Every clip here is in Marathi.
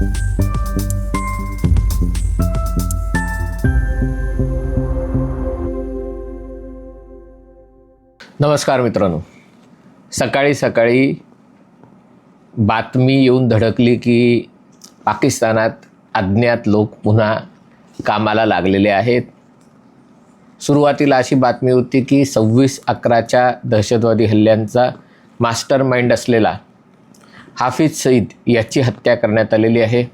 नमस्कार मित्रांनो. सकाळी सकाळी बातमी येऊन धडकली की पाकिस्तानात अज्ञात लोक पुन्हा कामाला लागलेले आहेत. सुरुवातीला अशी बातमी होती की सव्वीस अकराच्या दहशतवादी हल्ल्यांचा मास्टर माइंड असलेला हाफिज सईद याची हत्या करण्यात आलेली आहे.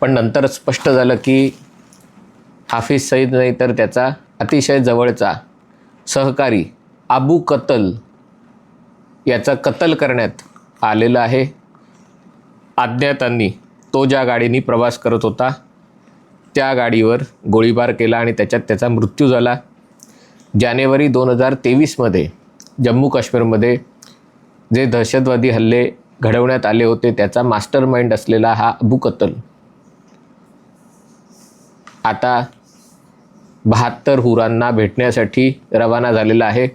पण नंतर स्पष्ट झालं की हाफिज सईद नाही तर त्याचा अतिशय जवळचा सहकारी अबू कतल याचा कत्ल करण्यात आलेलं आहे. अज्ञातांनी तो ज्या गाडीने प्रवास करत होता त्या गाडीवर गोळीबार केला आणि त्याच्यात त्याचा मृत्यू झाला. जानेवारी दोन हजार तेवीसमध्ये जम्मू काश्मीरमध्ये जे दहशतवादी हल्ले घडवण्यात आले होते त्याचा मास्टर माइंड असलेला हा अबू कतल आता बहात्तर हुरांना भेटण्यासाठी रवाना झालेला आहे.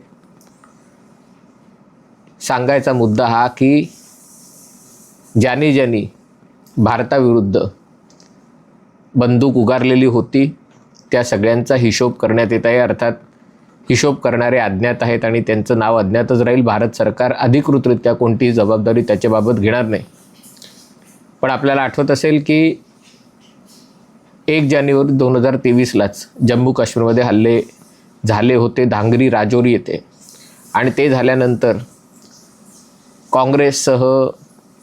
सांगायचा मुद्दा हा की ज्याने ज्यानी भारताविरुद्ध बंदूक उगारलेली होती त्या सगळ्यांचा हिशोब करण्यात येत आहे अर्थात हिशोब करणारे अज्ञात आहेत आणि त्यांचं नाव अज्ञातच राहील. भारत सरकार अधिकृतरित्या कोणतीही जबाबदारी त्याच्याबाबत घेणार नाही. पण आपल्याला आठवत असेल की एक जानेवारी दोन हजार तेवीसलाच जम्मू काश्मीरमध्ये हल्ले झाले होते. धांगरी राजौरी येथे. आणि ते झाल्यानंतर काँग्रेससह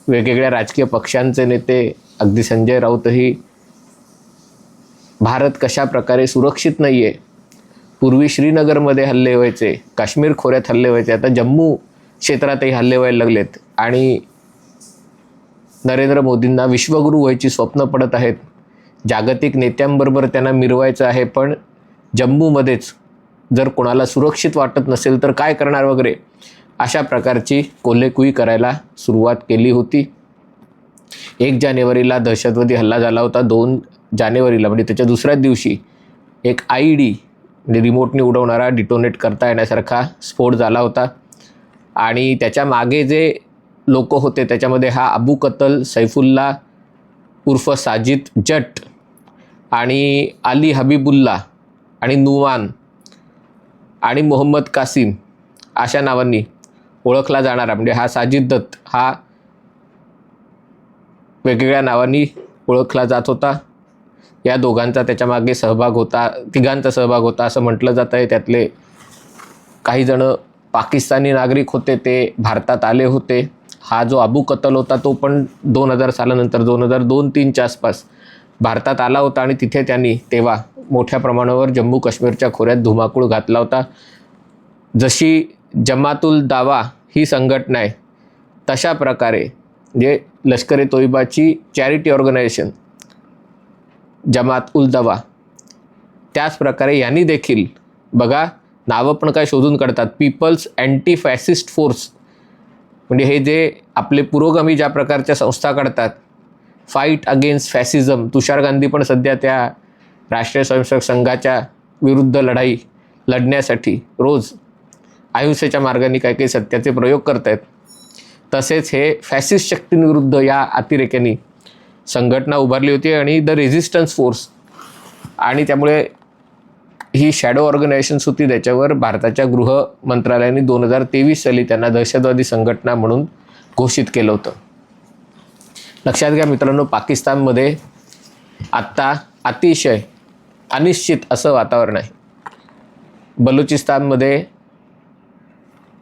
वेगवेगळ्या राजकीय पक्षांचे नेते अगदी संजय राऊतही भारत कशा प्रकारे सुरक्षित नाही आहे पूर्वी श्रीनगरमध्ये हल्ले व्हायचे काश्मीर खोऱ्यात हल्ले व्हायचे आता जम्मू क्षेत्रातही हल्ले व्हायला लागलेत. आणि नरेंद्र मोदींना विश्वगुरू व्हायची स्वप्न पडत आहेत. जागतिक नेत्यांबरोबर त्यांना मिरवायचं आहे पण जम्मूमध्येच जर कोणाला सुरक्षित वाटत नसेल तर काय करणार वगैरे अशा प्रकारची कोल्हेकुई करायला सुरुवात केली होती. एक जानेवारीला दहशतवादी हल्ला झाला होता दोन जानेवारीला म्हणजे त्याच्या दुसऱ्याच दिवशी एक आय डी रिमोटने उडवणारा डिटोनेट करता येण्यासारखा स्फोट झाला होता. आणि त्याच्यामागे जे लोक होते त्याच्यामध्ये हा अबू कतल सैफुल्ला उर्फ साजिद जट आणि अली हबीबुल्ला आणि नुवान आणि मोहम्मद कासिम अशा नावांनी ओळखला जाणारा. म्हणजे हा साजिद दत्त हा वेगवेगळ्या नावांनी ओळखला जात होता. या दोघांचा त्याच्यामागे सहभाग होता तिघांचा सहभाग होता असं म्हटलं जात आहे. त्यातले काही जण पाकिस्तानी नागरिक होते ते भारतात आले होते. हा जो अबू कतल होता तो पण दोन हजार सालानंतर दोन हजार दोन तीनच्या आसपास भारतात आला होता आणि तिथे त्यांनी तेव्हा मोठ्या प्रमाणावर जम्मू काश्मीरच्या खोऱ्यात धुमाकूळ घातला होता. जशी जमातुल दावा ही संघटना आहे तशा प्रकारे म्हणजे जे लष्कर ए तोयबाची चॅरिटी ऑर्गनायझेशन जमात उल दवा. त्याचप्रकारे यांनी देखील बघा नावं पण काय शोधून काढतात. पीपल्स अँटी फॅसिस्ट फोर्स म्हणजे हे जे आपले पुरोगामी ज्या प्रकारच्या संस्था काढतात fight against fascism Tushar Gandhi पण सध्या त्या राष्ट्रीय स्वयंसेवक संघाच्या विरुद्ध लढाई लढण्यासाठी रोज अहिंसेच्या मार्गाने काही काही सत्याचे प्रयोग करत आहेत तसेच हे फॅसिस्ट शक्तींविरुद्ध या अतिरेक्यांनी संघटना उभारली होती आणि द रेझिस्टन्स फोर्स आणि त्यामुळे ही शॅडो ऑर्गनायझेशन्स होती त्याच्यावर भारताच्या गृह मंत्रालयाने दोन हजार तेवीस साली त्यांना दहशतवादी संघटना म्हणून घोषित केलं होतं. लक्षात घ्या मित्रांनो पाकिस्तानमध्ये आत्ता अतिशय अनिश्चित असं वातावरण आहे. बलुचिस्तानमध्ये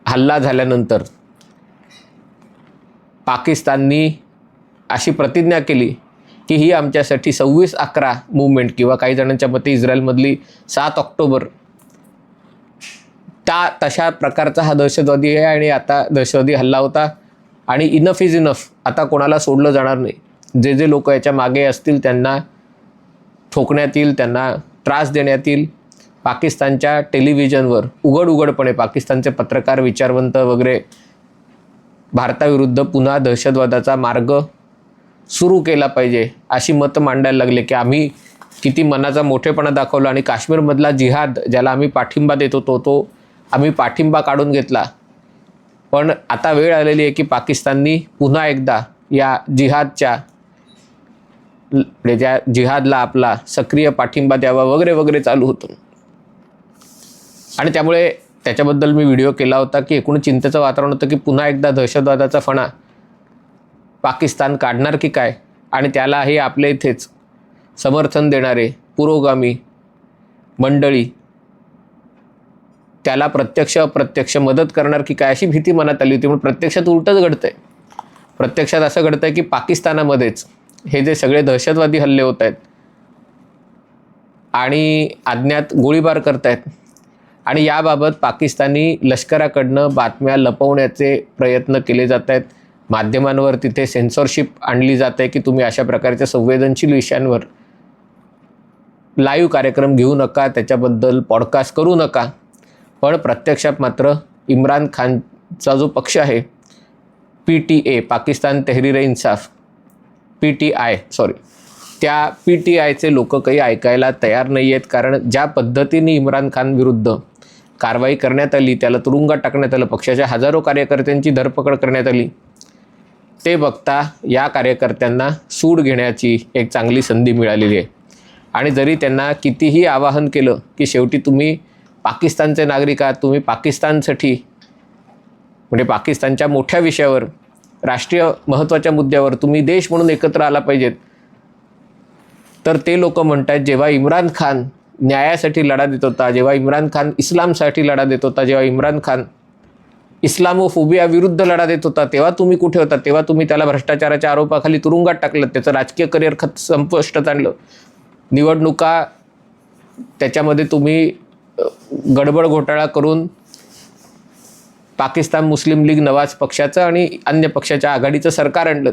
हल्ला झाल्यानंतर पाकिस्ताननी अशी प्रतिज्ञा केली की ही आमच्यासाठी सव्वीस अकरा मुवमेंट किंवा काही जणांच्या मते इस्रायलमधली सात ऑक्टोबर. त्या तशा प्रकारचा हा दहशतवादी आहे आणि आता दहशतवादी हल्ला होता. आणि इनफ इज इनफ आता कोणाला सोडलं जाणार नाही. जे जे लोक याच्या मागे असतील त्यांना ठोकण्यात येईल त्यांना त्रास देण्यात येईल. पाकिस्तानच्या टेलिव्हिजनवर उघड उघडपणे पाकिस्तानचे पत्रकार विचारवंत वगैरे भारताविरुद्ध पुन्हा दहशतवादाचा मार्ग सुरू केला पाहिजे अशी मतं मांडायला लागले की आम्ही किती मनाचा मोठेपणा दाखवला आणि काश्मीरमधला जिहाद ज्याला आम्ही पाठिंबा देत होतो तो आम्ही पाठिंबा काढून घेतला. पण आता वेळ आलेली आहे की पाकिस्ताननी पुन्हा एकदा या जिहादच्या म्हणजे जिहादला आपला सक्रिय पाठिंबा द्यावा वगैरे वगैरे चालू होतो. आणि त्यामुळे त्याच्याबद्दल मी व्हिडिओ केला होता की एकूण चिंतेचं वातावरण होतं की पुन्हा एकदा दहशतवादाचा फणा पाकिस्तान काढणार की काय? आणि त्याला हे आपल्या इथेच समर्थन देणारे पुरोगामी मंडळी त्याला प्रत्यक्ष अप्रत्यक्ष मदत करणार की काय अशी भीती मनात आली होती. म्हणून प्रत्यक्षात उलटंच घडतंय. प्रत्यक्षात असं घडतंय की पाकिस्तानामध्येच हे जे सगळे दहशतवादी हल्ले होत आहेत आणि अज्ञात गोळीबार करत आहेत आणि याबाबत पाकिस्तानी लष्कराकडनं बातम्या लपवण्याचे प्रयत्न केले जात आहेत. माध्यमांवर तिथे सेन्सॉरशिप आणली जात आहे की तुम्ही अशा प्रकारच्या संवेदनशील विषयांवर लाईव्ह कार्यक्रम घेऊ नका त्याच्याबद्दल पॉडकास्ट करू नका. पण प्रत्यक्षात मात्र इम्रान खानचा जो पक्ष आहे P T A Pakistan Tehreek Insaf P T I sorry त्या पी टी आयचे लोक काही ऐकायला तयार नाही आहेत कारण ज्या पद्धतीने इम्रान खान विरुद्ध कारवाई करण्यात आली त्याला तुरुंगात टाकण्यात आलं पक्षाच्या हजारो कार्यकर्त्यांची धरपकड करण्यात आली ते बघता या कार्यकर्त्यांना सूड घेण्याची एक चांगली संधी मिळालेली आहे. आणि जरी त्यांना कितीही आवाहन केलं की शेवटी तुम्ही पाकिस्तानचे नागरिक आहात तुम्ही पाकिस्तानसाठी म्हणजे पाकिस्तानच्या मोठ्या विषयावर राष्ट्रीय महत्त्वाच्या मुद्द्यावर तुम्ही देश म्हणून एकत्र आला पाहिजेत तर ते लोक म्हणतात जेव्हा इम्रान खान न्यायासाठी लढा देत होता जेव्हा इम्रान खान इस्लामसाठी लढा देत होता जेव्हा इम्रान खान इस्लामोफोबिया विरुद्ध लढा देत होता तेव्हा तुम्ही कुठे होता? तेव्हा तुम्ही त्याला भ्रष्टाचाराच्या आरोपाखाली तुरुंगात टाकलं. त्याचं राजकीय करिअर खत संपुष्टात आणलं. निवडणुका त्याच्यामध्ये तुम्ही गडबड घोटाळा करून पाकिस्तान मुस्लिम लीग नवाज पक्षाचं आणि अन्य पक्षाच्या आघाडीचं सरकार आणलं.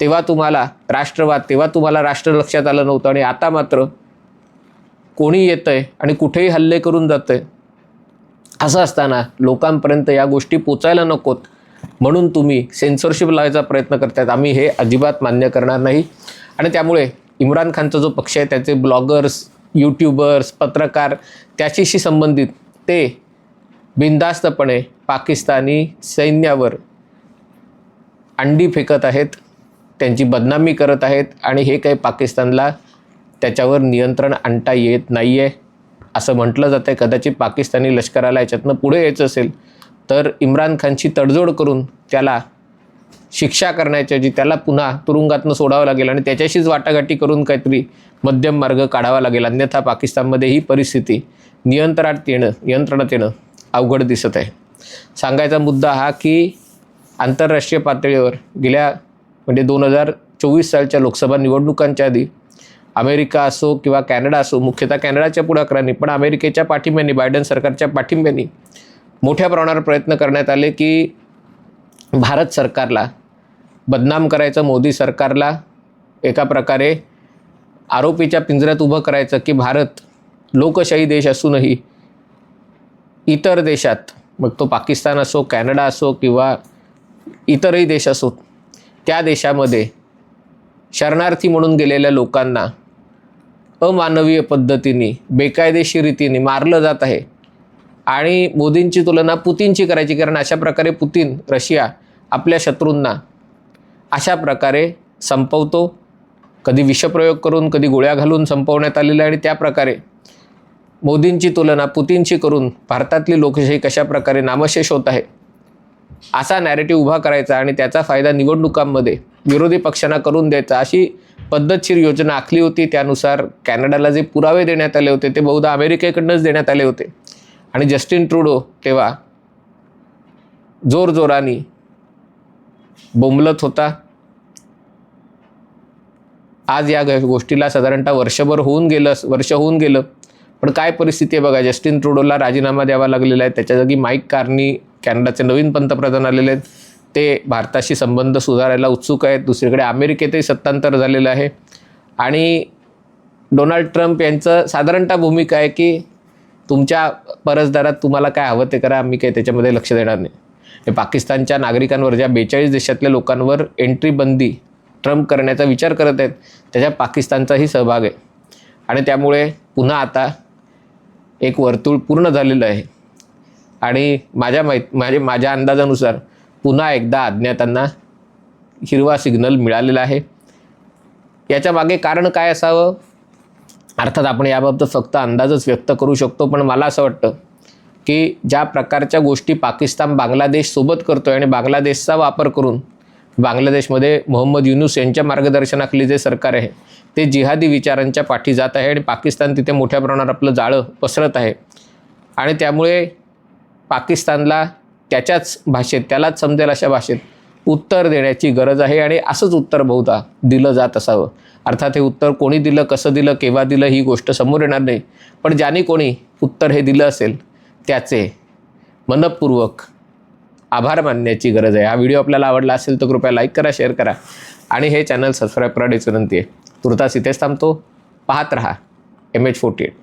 तेव्हा तुम्हाला राष्ट्रवाद तेव्हा तुम्हाला राष्ट्र लक्षात आलं नव्हतं आणि आता मात्र कोणी येतंय आणि कुठेही हल्ले करून जातंय असं असताना लोकांपर्यंत या गोष्टी पोचायला नकोत. म्हणून तुम्ही सेन्सॉरशिप लावायचा प्रयत्न करतायत. आम्ही हे अजिबात मान्य करणार नाही. आणि त्यामुळे इम्रान खानचा जो पक्ष आहे त्याचे ब्लॉगर्स यूट्यूबर्स पत्रकार त्याच्याशी संबंधित ते बिनधास्तपणे पाकिस्तानी सैन्यावर अंडी फेकत आहेत त्यांची बदनामी करत आहेत आणि हे काही पाकिस्तानला त्याच्यावर नियंत्रण आणता येत नाही आहे असं म्हटलं जातं आहे कदाचित पाकिस्तानी लष्कराला याच्यातनं पुढे यायचं असेल तर इम्रान खानची तडजोड करून त्याला शिक्षा करण्याच्या जी त्याला पुन्हा तुरुंगातनं सोडावं लागेल आणि त्याच्याशीच वाटाघाटी करून काहीतरी मध्यम मार्ग काढावा लागेल. अन्यथा पाकिस्तानमध्ये ही परिस्थिती नियंत्रणात येणं नियंत्रणात येणं अवघड दिसत आहे. सांगायचा मुद्दा हा की आंतरराष्ट्रीय पातळीवर गेल्या म्हणजे दोन हजार चोवीस सालच्या लोकसभा निवडणुकांच्या आधी अमेरिका असो किंवा कॅनडा असो मुख्यतः कॅनडाच्या पुढाकारांनी पण अमेरिकेच्या पाठिंब्याने बायडन सरकारच्या पाठिंब्याने मोठ्या प्रमाणावर प्रयत्न करण्यात आले की भारत सरकारला बदनाम करायचं मोदी सरकारला एका प्रकारे आरोपीच्या पिंजऱ्यात उभं करायचं की भारत लोकशाही देश असूनही इतर देशात मग तो पाकिस्तान असो कॅनडा असो किंवा इतरही देश असो त्या देशामध्ये शरणार्थी म्हणून गेलेल्या लोकांना अमानवीय पद्धतीने बेकायदेशीर रीतीने मारलं जात आहे. आणि मोदींची तुलना पुतीनची करायची कारण अशा प्रकारे पुतीन रशिया आपल्या शत्रूंना अशा प्रकारे संपवतो. कधी विषप्रयोग करून कधी गोळ्या घालून संपवण्यात आलेलं आहे आणि त्या प्रकारे मोदींची तुलना पुतीनची करून भारतातली लोकशाही कशाप्रकारे नामशेष होत आहे असा नॅरेटिव्ह उभा करायचा आणि त्याचा फायदा निवडणुकांमध्ये विरोधी पक्षांना करून द्यायचा अशी पद्धतशीर योजना आखली होती त्यानुसार कॅनडाला जे पुरावे देण्यात आले होते ते बहुधा अमेरिकेकडनंच देण्यात आले होते. आणि जस्टिन ट्रुडो तेव्हा जोरजोराने बोंबलत होता. आज या गोष्टीला साधारणतः वर्षभर होऊन गेलं वर्ष होऊन गेलं. पण काय परिस्थिती आहे बघा जस्टिन ट्रुडोला राजीनामा द्यावा लागलेला आहे. त्याच्या जागी माईक कार्नी कॅनडाचे नवीन पंतप्रधान आलेले आहेत. ते भारताशी संबंध सुधारायला उत्सुक आहेत. दुसरीकडे अमेरिकेतही सत्तांतर झालेलं आहे. आणि डोनाल्ड ट्रम्प यांचं साधारणतः भूमिका आहे की तुमच्या परसदारात तुम्हाला काय हवं ते करा आम्ही काही त्याच्यामध्ये लक्ष देणार नाही. हे पाकिस्तानच्या नागरिकांवर ज्या बेचाळीस देशातल्या लोकांवर एंट्री बंदी ट्रम्प करण्याचा विचार करत आहेत त्याच्यात पाकिस्तानचाही सहभाग आहे. आणि त्यामुळे पुन्हा आता एक वर्तुळ पूर्ण झालेलं आहे. आणि माझ्या माहीत माझे म्हणजे माझ्या अंदाजानुसार पुन्हा एकदा अज्ञातांना हिरवा सिग्नल मिळालेला आहे. याच्या मागे कारण काय असावं? अर्थात आपण याबाबत फक्त अंदाजच व्यक्त करू शकतो पण मला असं वाटतं की ज्या प्रकारच्या गोष्टी पाकिस्तान बांगलादेशसोबत करतो आहे आणि बांगलादेशचा वापर करून बांगलादेशमध्ये मोहम्मद युनुस यांच्या मार्गदर्शनाखाली जे सरकार आहे ते जिहादी विचारांच्या पाठी जात आहे आणि पाकिस्तान तिथे मोठ्या प्रमाणावर आपलं जाळं पसरत आहे. आणि त्यामुळे पाकिस्तानला त्याच्याच भाषेत त्यालाच समजेल अशा भाषेत उत्तर देण्याची गरज आहे आणि असंच उत्तर बहुधा दिलं जात असावं. अर्थात हे उत्तर कोणी दिलं कसं दिलं केव्हा दिलं ही गोष्ट समोर येणार नाही. पण ज्याने कोणी उत्तर हे दिलं असेल त्याचे मनपूर्वक आभार मानण्याची गरज आहे. हा व्हिडिओ आपल्याला आवडला असेल तर कृपया लाईक करा शेअर करा आणि हे चॅनल सबस्क्राईब करायची विनंती आहे. तुर्तास इथेच थांबतो. पाहत रहा. M H forty eight